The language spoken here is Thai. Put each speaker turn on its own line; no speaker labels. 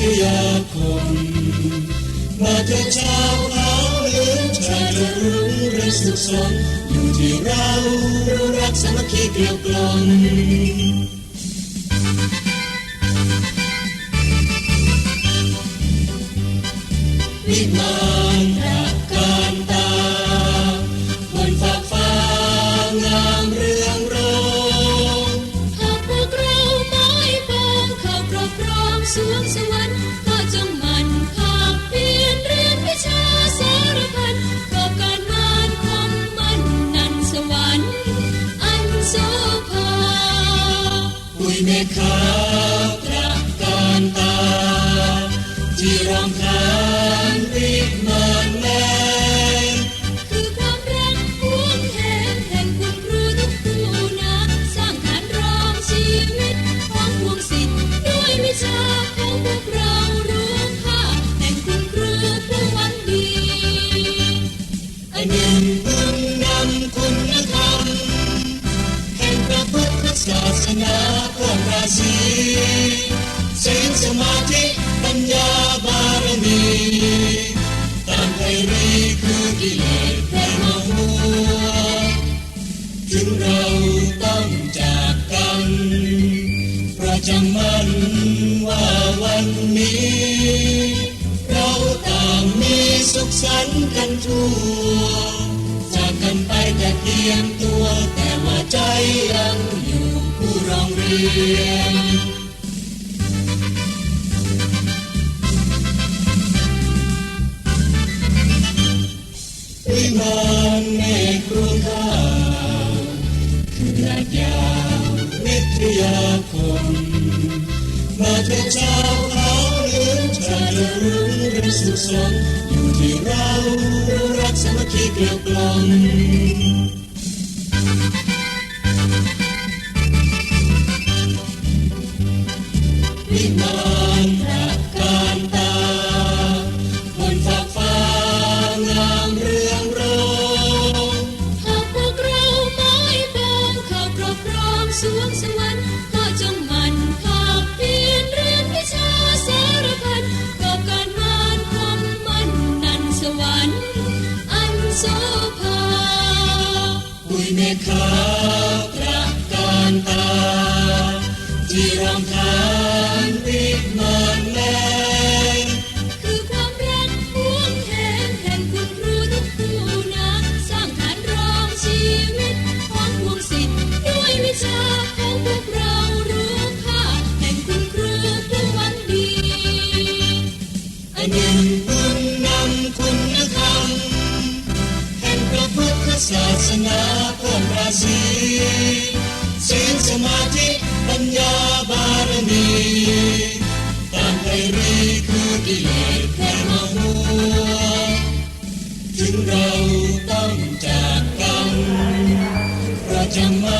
ทยาคมมาเถิดชาวเขาเหลืองชายจะรุ่งเรื่องสุขสมอยู่ที่เรารู้รักสามัคคีเกลียวกลมวิมานรักการตาบนฟากฟ้างามเรื่องโรง
หากพวกเราไม้ปองเข้าครอบครองสวงสวรรค์ เม
ฆาพรักการตาที่รอ
เพื่
อราศีศีลสมาธิปัญญาบารมีตามไพรีคือกิเลสแผ่มาหัวถึงเราต้องจากกันเพราะจำมันว่าวันนี้ เราต่างมีสุขสันต์กันทั่ว มาเถิดชาวเขาเหลือชาจรุ่งเรืองสุขสมอยู่ที่เรารักสามัคคีเกลียวกลม วิมานรัการตาบนฟากฟ้างามเรืองโรง
หากพวกเราไม้ปองเข้าครอบครองสวงสวรรค์ก็จงหมันภาคเพียรเรียนวิชาสารพันกอบการงานคงมันนันสวรรค์อันโสภา
ปุยเมฆาตรัการตาที่รองทา
หนึ่ง
บุญนำคุณธรรมแห่งพระพุทธศาสนาเพิ่มราศีศีลสมาธิปัญญาบารมีตามไพรีคือกิเลสแผ่มาหัวถึงเราต้องจากกันเพราะจำมันว่า